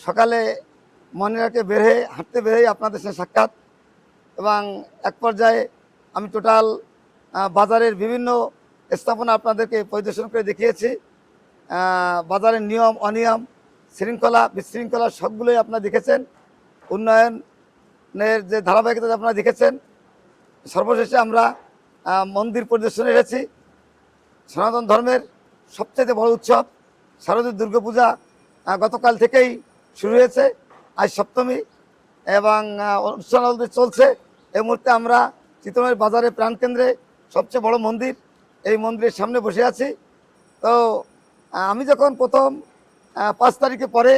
সকালে মনিরাকে বের হাঁটতে বের আপনাদের সাথে সাক্ষাৎ এবং এক পর্যায়ে আমি টোটাল বাজারের বিভিন্ন স্থাপনা আপনাদেরকে পরিদর্শন করে দেখিয়েছি। বাজারের নিয়ম, অনিয়ম, শৃঙ্খলা, বিশৃঙ্খলা সবগুলোই আপনারা দেখেছেন। উন্নয়নের যে ধারাবাহিকতা আপনারা দেখেছেন, সর্বশেষে আমরা মন্দির পরিদর্শনে এসেছি। সনাতন ধর্মের সবচেয়ে বড় উৎসব শারদীয় দুর্গাপূজা গতকাল থেকেই শুরু হয়েছে। আজ সপ্তমী এবং অনুষ্ঠান চলছে। এই মুহূর্তে আমরা চিত্রমের বাজারের প্রাণকেন্দ্রে সবচেয়ে বড় মন্দির, এই মন্দিরের সামনে বসে আছি। তো আমি যখন প্রথম পাঁচ তারিখে পরে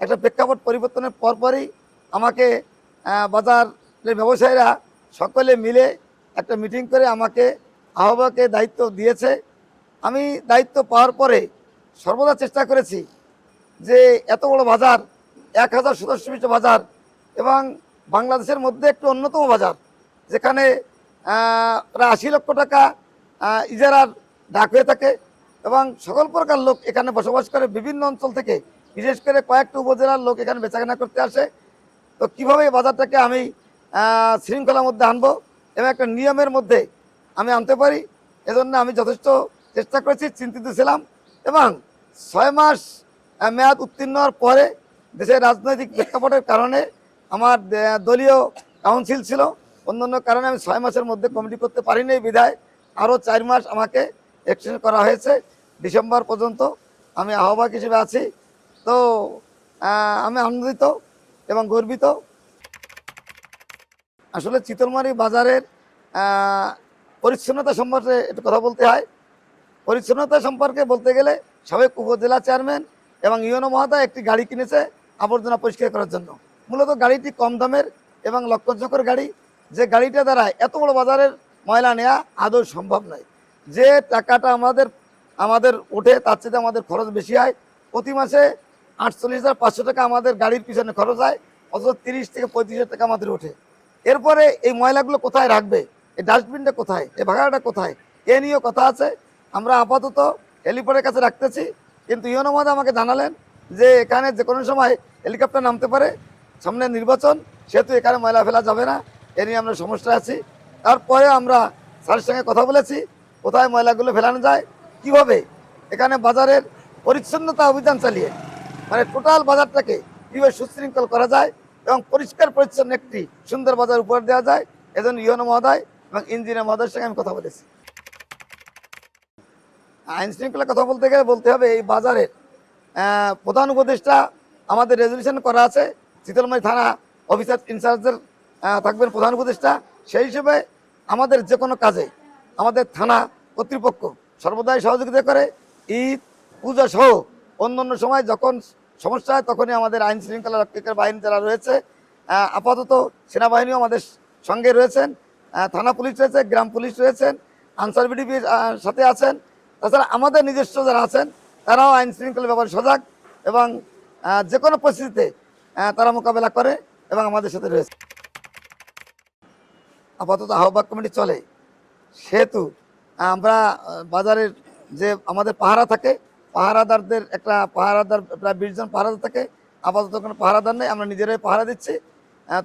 একটা প্রেক্ষাপট পরিবর্তনের পরপরই আমাকে বাজারের ব্যবসায়ীরা সকলে মিলে একটা মিটিং করে আমাকে আহ্বাকে দায়িত্ব দিয়েছে। আমি দায়িত্ব পাওয়ার পরে সর্বদা চেষ্টা করেছি যে এত বড় বাজার এক হাজার সদস্য বিশিষ্ট বাজার এবং বাংলাদেশের মধ্যে একটি অন্যতম বাজার, যেখানে প্রায় আশি লক্ষ টাকা ইজারার ডাক হয়ে থাকে এবং সকল প্রকার লোক এখানে বসবাস করে, বিভিন্ন অঞ্চল থেকে, বিশেষ করে কয়েকটা উপজেলার লোক এখানে বেচাকেনা করতে আসে। তো কীভাবে এই বাজারটাকে আমি শৃঙ্খলার মধ্যে আনব এবং একটা নিয়মের মধ্যে আমি আনতে পারি, এজন্য আমি যথেষ্ট চেষ্টা করেছি, চিন্তিত ছিলাম এবং ছয় মাস মেয়াদ উত্তীর্ণ হওয়ার পরে দেশের রাজনৈতিক প্রেক্ষাপটের কারণে আমার দলীয় কাউন্সিল ছিল। অন্যান্য কারণে আমি ছয় মাসের মধ্যে কমিটি করতে পারিনি বিধায়। আরও চার মাস আমাকে এক্সটেন্ড করা হয়েছে ডিসেম্বর পর্যন্ত। আমি আহ্বায়ক হিসেবে আছি। তো আমি আনন্দিত এবং গর্বিত। আসলে চিতলমারি বাজারের পরিচ্ছন্নতা সম্পর্কে একটু কথা বলতে হয়। পরিচ্ছন্নতা সম্পর্কে বলতে গেলে সাবেক উপজেলা চেয়ারম্যান এবং ইউনো মহাদা একটি গাড়ি কিনেছে। আবর্জনা পরিষ্কার করার জন্য। মূলত গাড়িটি কম দামের এবং লক্ষচক্কর গাড়ি। যে গাড়িটা দ্বারা এত বড় বাজারের ময়লা নেওয়া আদৌ সম্ভব নয়। যে টাকাটা আমাদের আমাদের ওঠে তার চেয়ে আমাদের খরচ বেশি হয়, প্রতি মাসে আটচল্লিশ হাজার পাঁচশো টাকা আমাদের গাড়ির পিছনে খরচ হয়, অথচ তিরিশ থেকে পঁয়ত্রিশ হাজার টাকা আমাদের ওঠে। এরপরে এই ময়লাগুলো কোথায় রাখবে? এই ডাস্টবিনটা কোথায়? এই ভাগাড়াটা কোথায়? এ নিয়েও কথা আছে। আমরা আপাতত হেলিপ্যাডের কাছে রাখতেছি। কিন্তু মহাদা আমাকে জানালেন যে এখানে যে কোনো সময় হেলিকপ্টার নামতে পারে, সামনে নির্বাচন, সেহেতু এখানে ময়লা ফেলা যাবে না, এ নিয়ে আমরা সমস্যা আছি। তারপরে আমরা স্যারের সঙ্গে কথা বলেছি, কোথায় ময়লাগুলো ফেলানো যায়, কীভাবে এখানে বাজারের পরিচ্ছন্নতা অভিযান চালিয়ে মানে টোটাল বাজারটাকে কীভাবে সুশৃঙ্খল করা যায় এবং পরিষ্কার পরিচ্ছন্ন একটি সুন্দর বাজার উপহার দেওয়া যায়, এজন্য ইউনো মহোদয় এবং ইঞ্জিনিয়ার মহোদয়ের সঙ্গে আমি কথা বলেছি। আইন শৃঙ্খলার কথা বলতে গেলে বলতে হবে, এই বাজারের প্রধান উপদেষ্টা আমাদের রেজলিউশন করা আছে। শীতলমারি থানা অফিসার ইনচার্জের থাকবেন প্রধান উপদেষ্টা। সেই হিসেবে আমাদের যে কোনো কাজে আমাদের থানা কর্তৃপক্ষ সর্বদাই সহযোগিতা করে। ঈদ, পূজা সহ অন্য অন্য সময় যখন সমস্যা হয় তখনই আমাদের আইন শৃঙ্খলা রক্ষকের বাহিনী যারা রয়েছে আপাতত সেনাবাহিনীও আমাদের সঙ্গে রয়েছেন। থানা পুলিশ রয়েছে, গ্রাম পুলিশ রয়েছেন, আনসার বিডিপির সাথে আছেন। তাছাড়া আমাদের নিজস্ব যারা আছেন তারাও আইন শৃঙ্খলার ব্যাপারে সজাগ এবং যে কোনো পরিস্থিতিতে তারা মোকাবেলা করে এবং আমাদের সাথে রয়েছে। আপাতত আহ্বায়ক কমিটি চলে। সেহেতু আমরা বাজারের যে আমাদের পাহারা থাকে, পাহারাদারদের একটা পাহারাদার, প্রায় বিশ জন পাহারাদার থাকে, আপাতত কোনো পাহারাদার নেই, আমরা নিজেরাই পাহারা দিচ্ছি।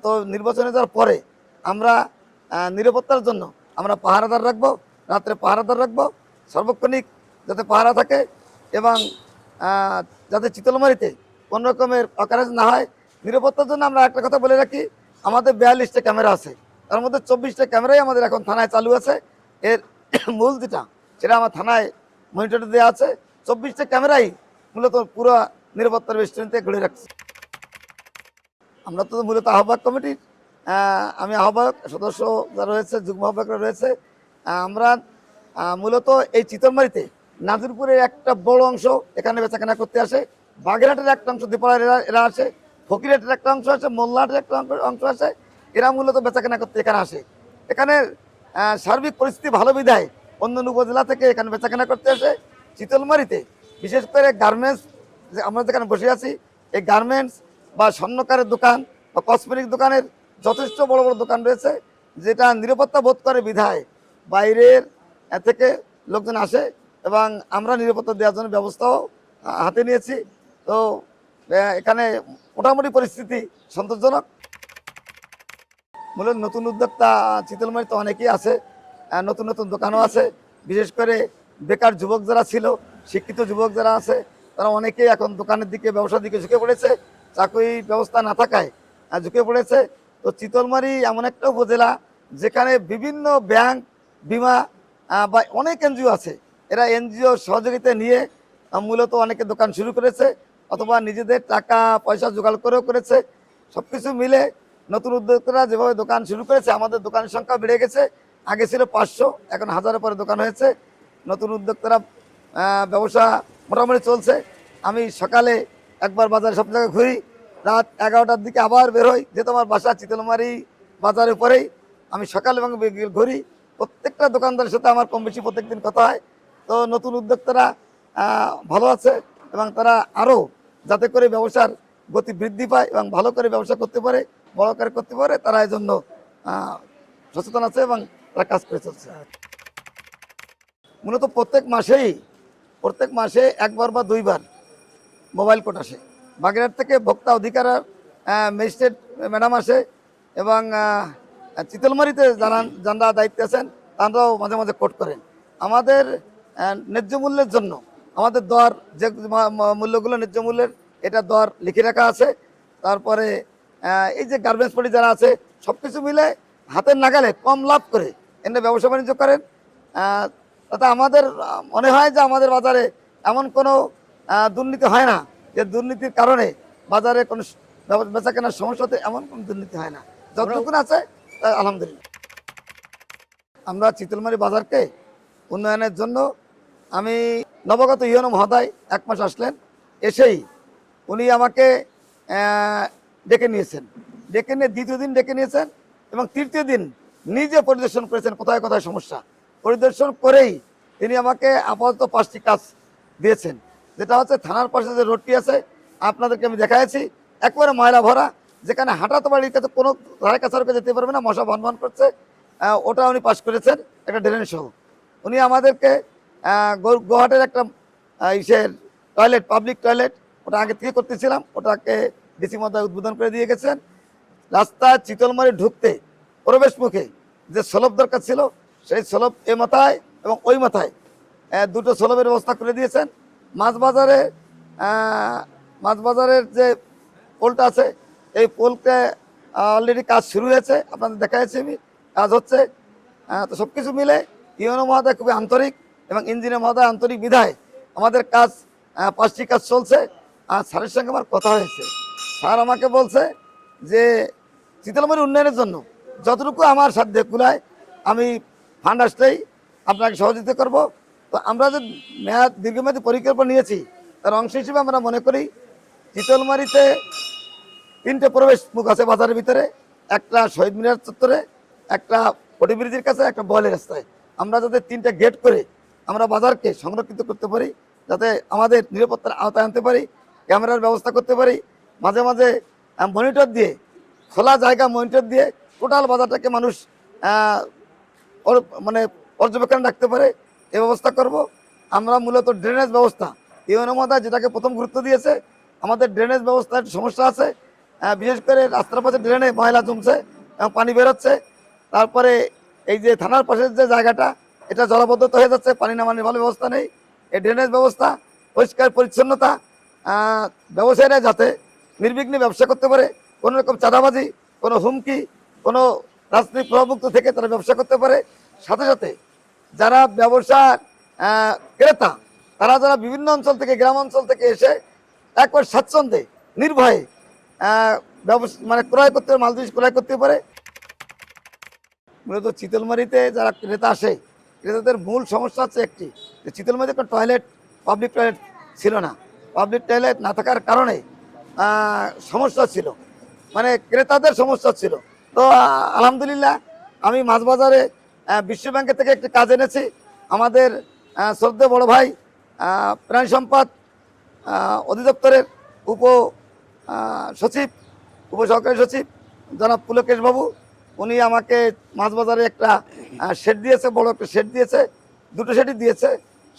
তো নির্বাচনে যাওয়ার পরে আমরা নিরাপত্তার জন্য আমরা পাহারাদার রাখব, রাত্রে পাহারাদার রাখব, সার্বক্ষণিক যাতে পাহারা থাকে এবং যাতে চিতলমারিতে কোনো রকমের অকারেজ না হয়, নিরাপত্তার জন্য আমরা একটা কথা বলে রাখি, আমাদের বিয়াল্লিশটা ক্যামেরা আছে। তার মধ্যে চব্বিশটা ক্যামেরাই আমাদের এখন থানায় চালু আছে। এর মূল যেটা, সেটা আমার থানায় মনিটর দেওয়া আছে। চব্বিশটা ক্যামেরাই মূলত পুরো নিরাপত্তার বেষ্টনীতে ঘুরে রাখছে। আমরা তো মূলত আহ্বায়ক কমিটির আমি আহ্বায়ক, সদস্য যারা রয়েছে, যুগ্ম আহ্বায়করা রয়েছে আমরা মূলত এই চিতলমারিতে নাজিরপুরের একটা বড় অংশ এখানে বেচাকেনা করতে আসে, বাগেরহাটের একটা অংশ, দীপাড়ার এরা আসে, ফকিরহাটের একটা অংশ আছে মোল্লাহাটের একটা অংশ- আছে এরা মূলত বেচাকেনা করতে এখানে আসে। এখানে সার্বিক পরিস্থিতি ভালো বিধায় অন্য অন্য উপজেলা থেকে এখানে বেচাকেনা করতে আসে চিতলমারিতে বিশেষ করে গার্মেন্টস যে আমরা যেখানে বসে আছি, এই গার্মেন্টস বা স্বর্ণকারের দোকান বা কসমেটিক দোকানের যথেষ্ট বড় বড় দোকান রয়েছে, যেটা নিরাপত্তা বোধ করে বিধায় বাইরের থেকে লোকজন আসে। এবং আমরা নিরাপত্তা দেওয়ার জন্য ব্যবস্থাও হাতে নিয়েছি। তো এখানে মোটামুটি পরিস্থিতি সন্তোষজনক। মূলত নতুন উদ্যোক্তা চিতলমারিতে অনেকেই আছে নতুন নতুন দোকানও আছে। বিশেষ করে বেকার যুবক যারা ছিল, শিক্ষিত যুবক যারা আছে, তারা অনেকেই এখন দোকানের দিকে, ব্যবসার দিকে ঝুঁকে পড়েছে। চাকরি ব্যবস্থা না থাকায় ঝুঁকে পড়েছে। তো চিতলমারি এমন একটা উপজেলা, যেখানে বিভিন্ন ব্যাংক, বিমা বা অনেক এনজিও আছে। এরা এনজিও সহযোগিতা নিয়ে মূলত অনেকে দোকান শুরু করেছে, অথবা নিজেদের টাকা, পয়সা জোগাড় করেও করেছে। সব কিছু মিলে নতুন উদ্যোক্তারা যেভাবে দোকান শুরু করেছে, আমাদের দোকানের সংখ্যা বেড়ে গেছে। আগে ছিল পাঁচশো, এখন হাজারের পরে দোকান হয়েছে। নতুন উদ্যোক্তারা ব্যবসা মোটামুটি চলছে। আমি সকালে একবার বাজারে সব জায়গায় ঘুরি, রাত এগারোটার দিকে আবার বেরোই যেহেতু আমার বাসা চিতলমারি বাজারের পরেই আমি সকাল এবং ঘুরি। প্রত্যেকটা দোকানদারের সাথে আমার কম বেশি প্রত্যেকদিন কথা হয়। তো নতুন উদ্যোক্তারা ভালো আছে এবং তারা আরও যাতে করে ব্যবসার গতি বৃদ্ধি পায় এবং ভালো করে ব্যবসা করতে পারে, বড় করে করতে পারে, তারা এই জন্য সচেতন আছে এবং তারা কাজ করে চলছে। মূলত প্রত্যেক মাসেই, প্রত্যেক মাসে একবার বা দুইবার মোবাইল কোর্ট আসে। বাগেরহাট থেকে ভোক্তা অধিকার ম্যাজিস্ট্রেট ম্যাডাম আসে এবং চিতলমারিতে যারা যারা দায়িত্বে আছেন, তারাও মাঝে মাঝে কোর্ট করেন। আমাদের ন্যায্য মূল্যের জন্য। আমাদের দর যে মূল্যগুলো, ন্যায্য মূল্যের, এটা দর লিখে রাখা আছে। তারপরে এই যে গার্মেন্টস পলি যারা আছে সব কিছু মিলে হাতের নাগালে কম লাভ করে এনে ব্যবসা বাণিজ্য করেন। তাতে আমাদের, মনে হয় যে আমাদের বাজারে এমন কোনো দুর্নীতি হয় না, যে দুর্নীতির কারণে বাজারে কোনো বেচা কেনার সমস্যাতে এমন কোনো দুর্নীতি হয় না। যতটুকু আছে আলহামদুলিল্লাহ। আমরা চিতলমারি বাজারকে উন্নয়নের জন্য আমি নবগত ইয়নো মহোদয় এক মাস আসলেন, এসেই উনি আমাকে ডেকে নিয়েছেন। ডেকে নিয়ে দ্বিতীয় দিন ডেকে নিয়েছেন এবং তৃতীয় দিন নিজে পরিদর্শন করেছেন, কোথায় কোথায় সমস্যা। পরিদর্শন করেই তিনি আমাকে আপাতত পাঁচটি কাজ দিয়েছেন। যেটা হচ্ছে থানার পাশে যে রোডটি আছে, আপনাদেরকে আমি দেখাইছি। একবারে ময়লা ভরা, যেখানে হাঁটাতে বাড়ির কাছে কোনো ধারে কাছার যেতে পারবে না, মশা ভন করছে ওটা উনি পাশ করেছেন, একটা ড্রেন সহ। উনি আমাদেরকে আহ, গৌ- একটা ইসের টয়লেট পাবলিক টয়লেট ওটা আগে থেকে করতেছিলাম ওটাকে ডিসি মহোদয় উদ্বোধন করে দিয়ে গেছেন। রাস্তা চিতলমারি ঢুকতে প্রবেশ মুখে যে সলব দরকার ছিল সেই সলব এ মাথায় এবং ওই মাথায় দুটো সলবের ব্যবস্থা করে দিয়েছেন। মাছ বাজারে মাছ বাজারের যে পোলটা আছে এই পোলকে অলরেডি কাজ শুরু হয়েছে আপনাদের দেখাচ্ছি আমি কাজ হচ্ছে তো সব কিছু মিলে ইউনো মহোদয় খুবই আন্তরিক এবং ইঞ্জিনিয়ার মহোদয় আন্তরিক বিধায় আমাদের কাজ পাঁচটি কাজ চলছে। আর স্যারের সঙ্গে আমার কথা হয়েছে। স্যার আমাকে বলছে যে শীতলমারি উন্নয়নের জন্য যতটুকু আমার সাধ্যে কুলায়, আমি ফান্ড আসলেই আপনাকে সহযোগিতা করব। তো আমরা যে মেয়াদ, দীর্ঘমেয়াদী পরিকল্পনা নিয়েছি, তার অংশ হিসেবে আমরা মনে করি শীতলমারিতে তিনটে প্রবেশ মুখ আছে বাজারের ভিতরে। একটা শহীদ মিনার চত্বরে, একটা পটি কাছে, একটা বয়েলের রাস্তায়। আমরা যাতে তিনটা গেট করে আমরা বাজারকে সংরক্ষিত করতে পারি, যাতে আমাদের নিরাপত্তার আওতায় আনতে পারি, ক্যামেরার ব্যবস্থা করতে পারি। মাঝে মাঝে মনিটর দিয়ে, খোলা জায়গা মনিটর দিয়ে টোটাল বাজারটাকে মানুষ মানে পর্যবেক্ষণ রাখতে পারে, এ ব্যবস্থা করব। আমরা মূলত ড্রেনেজ ব্যবস্থা ইউএনও মহোদয় যেটাকে প্রথম গুরুত্ব দিয়েছে, আমাদের ড্রেনেজ ব্যবস্থার সমস্যা আছে। বিশেষ করে রাস্তার পাশে ড্রেনে ময়লা জমছে এবং পানি বেরোচ্ছে। তারপরে এই যে থানার পাশের যে জায়গাটা এটা জলবদ্ধতা হয়ে যাচ্ছে, পানি নামানোর ভালো ব্যবস্থা নেই, এই ড্রেনেজ ব্যবস্থা পরিষ্কার পরিচ্ছন্নতা ব্যবসায়ীরা যাতে নির্বিঘ্নে ব্যবসা করতে পারে, কোনো রকম চাঁদাবাজি, কোনো হুমকি, কোনো রাজনৈতিক প্রভাবমুক্ত থেকে তারা ব্যবসা করতে পারে। সাথে সাথে যারা ব্যবসার ক্রেতা, তারা যারা বিভিন্ন অঞ্চল থেকে, গ্রাম অঞ্চল থেকে এসে একবার স্বাচ্ছন্দ্যে, নির্ভয়ে ব্যবসা মানে ক্রয় করতে মাল জিনিস ক্রয় করতে পারে। মূলত চিতলমারিতে যারা ক্রেতা আসে ক্রেতাদের মূল সমস্যা হচ্ছে একটি যে চিতলমারিতে কোনো টয়লেট পাবলিক টয়লেট ছিল না। পাবলিক টয়লেট না থাকার কারণে সমস্যা ছিল। মানে ক্রেতাদের সমস্যা ছিল। তো আলহামদুলিল্লাহ আমি মাছ বাজারে বিশ্ব ব্যাংকের থেকে একটি কাজ এনেছি। আমাদের আহ, শ্রদ্ধেয় বড় ভাই প্রাণী সম্পদ অধিদপ্তরের উপ সচিব উপ সহকারী সচিব জনাব পুলকেশ বাবু উনি আমাকে মাছ বাজারে একটা শেড দিয়েছে, বড় একটা শেড দিয়েছে, দুটো শেডই দিয়েছে,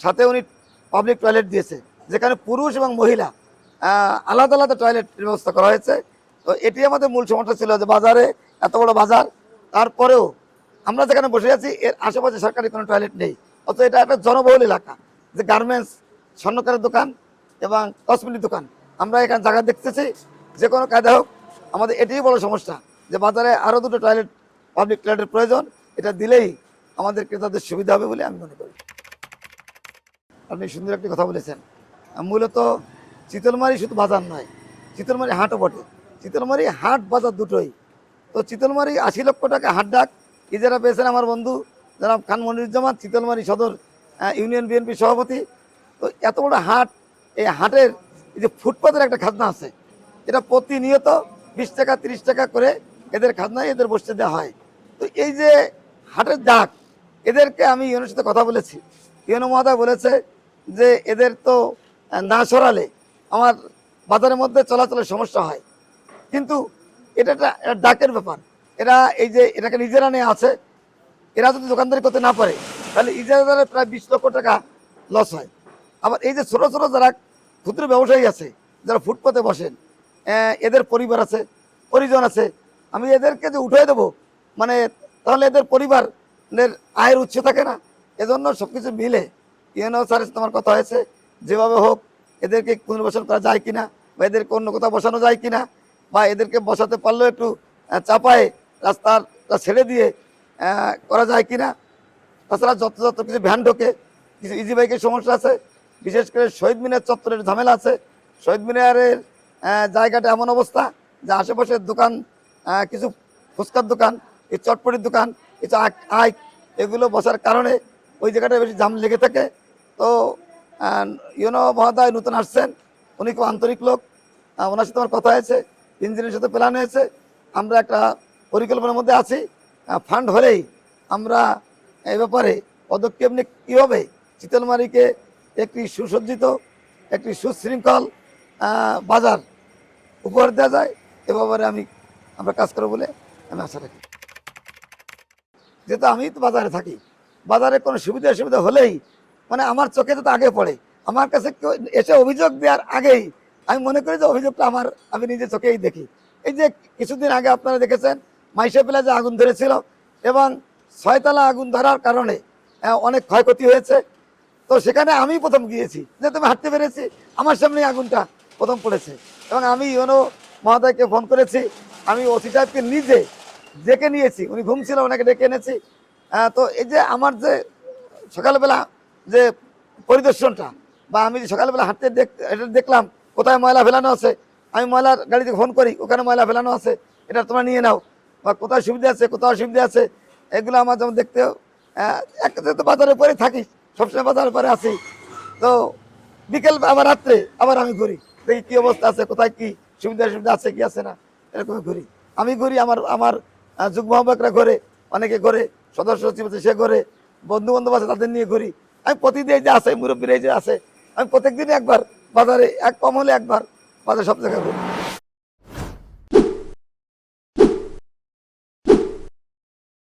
সাথে উনি পাবলিক টয়লেট দিয়েছে, যেখানে পুরুষ এবং মহিলা আলাদা আলাদা টয়লেটের ব্যবস্থা করা হয়েছে। তো এটি আমাদের মূল সমস্যা ছিল যে বাজারে, এত বড় বাজার, তারপরেও আমরা যেখানে বসে আছি, এর আশেপাশে সরকারি কোনো টয়লেট নেই। অথচ এটা একটা জনবহুল এলাকা, যে গার্মেন্টস স্বর্ণকারের দোকান এবং কসমেটিক দোকান। আমরা এখানে জায়গা দেখতেছি, যে কোনো কায়দা হোক, আমাদের এটাই বড় সমস্যা। যে বাজারে আরও দুটো টয়লেট পাবলিক টয়লেটের প্রয়োজন, এটা দিলেই আমাদের ক্রেতাদের সুবিধা হবে বলে আমি মনে করি। আপনি সুন্দর একটি কথা বলেছেন। মূলত চিতলমারি শুধু বাজার নয়, চিতলমারি হাটও বটে। চিতলমারি হাট বাজার দুটোই। তো চিতলমারি আশি লক্ষ টাকা হাট ডাক। ইজারা পেয়েছেন আমার বন্ধু, জনাব খান মনিরুজ্জামান, চিতলমারি সদর ইউনিয়ন বিএনপি সভাপতি। তো এত বড় হাট, এই হাটের এই যে ফুটপাতের একটা খাজনা আছে, এটা প্রতিনিয়ত বিশ টাকা, তিরিশ টাকা করে এদের খাজনায় এদের বসতে দেওয়া হয়। তো এই যে হাটের ডাক এদেরকে আমি ইউনের সাথে কথা বলেছি। ইউনো মহোদয় বলেছে যে এদের তো না সরালে আমার বাজারের মধ্যে চলাচলের সমস্যা হয়। কিন্তু এটা একটা ডাকের ব্যাপার। এরা এই যে এটাকে নিজেরা নিয়ে আছে, এরা যদি দোকানদারি করতে না পারে, তাহলে ইজারাদারের প্রায় বিশ লক্ষ টাকা লস হয়। আবার এই যে ছোটো ছোটো যারা ক্ষুদ্র ব্যবসায়ী আছে, যারা ফুটপাতে বসেন এদের পরিবার আছে, পরিজন আছে আমি এদেরকে যে উঠিয়ে দেবো মানে তাহলে এদের পরিবারের আয়ের উৎস থাকে না। এজন্য সব কিছু মিলে ইউএনও স্যারের আমার কথা হয়েছে, যেভাবে হোক এদেরকে পুনর্বাসন করা যায় কিনা, বা এদেরকে অন্য কোথাও বসানো যায় কিনা, বা এদেরকে বসাতে পারলেও একটু চাপায় রাস্তাটা ছেড়ে দিয়ে করা যায় কিনা। তাছাড়া যত যত কিছু ভ্যান ঢোকে, কিছু ইজি বাইকের সমস্যা আছে, বিশেষ করে শহীদ মিনার চত্বরের ঝামেলা আছে। শহীদ মিনারের জায়গাটা এমন অবস্থা যে আশেপাশের দোকান কিছু ফুচকার দোকান, এই চটপটির দোকান কিছু আইক এগুলো বসার কারণে ওই জায়গাটা বেশি জাম লেগে থাকে। তো ইউনো মহোদয় নতুন আসছেন, উনি খুব আন্তরিক লোক। ওনার সাথে আমার কথা হয়েছে ইঞ্জিনের সাথে প্ল্যান হয়েছে। আমরা একটা পরিকল্পনার মধ্যে আছি। ফান্ড হলেই আমরা এই ব্যাপারে পদক্ষেপ নিয়ে কীভাবে? চিতলমারিকে একটি সুসজ্জিত, একটি সুশৃঙ্খল বাজার উপহার দেওয়া যায়। এ ব্যাপারে আমি আমরা কাজ করব বলে আমি আশা রাখি। যেহেতু আমি তো বাজারে থাকি, বাজারে কোনো সুবিধা অসুবিধা হলেই মানে আমার চোখে তো আগে পড়ে। আমার কাছে এসে অভিযোগ দেওয়ার আগেই আমি মনে করি যে অভিযোগটা আমার, আমি নিজে চোখেই দেখি। এই যে কিছুদিন আগে আপনারা দেখেছেন, মাইশে যে আগুন ধরেছিল এবং ছয়তলা আগুন ধরার কারণে অনেক ক্ষয়ক্ষতি হয়েছে। তো সেখানে আমি প্রথম গিয়েছি। যে তুমি হাঁটতে পেরেছি, আমার সামনে আগুনটা প্রথম পড়েছে। এবং আমি ইউনো মহোদয়কে ফোন করেছি। আমি ওসি সাহেবকে নিজে ডেকে নিয়েছি। উনি ঘুমছিল ওনাকে ডেকে এনেছি। তো এই যে আমার যে সকালবেলা যে পরিদর্শনটা বা আমি যে সকালবেলা হাঁটতে এটা দেখলাম, কোথায় ময়লা ফেলানো আছে, আমি ময়লার গাড়িতে ফোন করি, ওখানে ময়লা ফেলানো আছে, এটা তোমরা নিয়ে নাও। বা কোথায় সুবিধা আছে, কোথাও অসুবিধা আছে, এগুলো আমার যেমন দেখতে একটা তো বাজারের পরে থাকি, সবসময় বাজারের পরে আসি। তো বিকেল আবার রাত্রে আবার আমি ঘুরি, দেখি কী অবস্থা আছে, কোথায় কি সুবিধা সুবিধা আছে কি আছে না? এরকম ঘুরি। আমি ঘুরি, আমার আমার যুগ মহাবাকরা ঘরে, অনেকে ঘরে, সদস্য সচিব আছে, সে ঘরে বন্ধু বান্ধব আছে, তাদের নিয়ে ঘুরি। আমি প্রতিদিন যে আছে, মুরব্বীর এই যে আছে, আমি প্রত্যেকদিনই একবার, বাজারে, এক কম হলে একবার, বাজারে সব জায়গায় ঘুরি।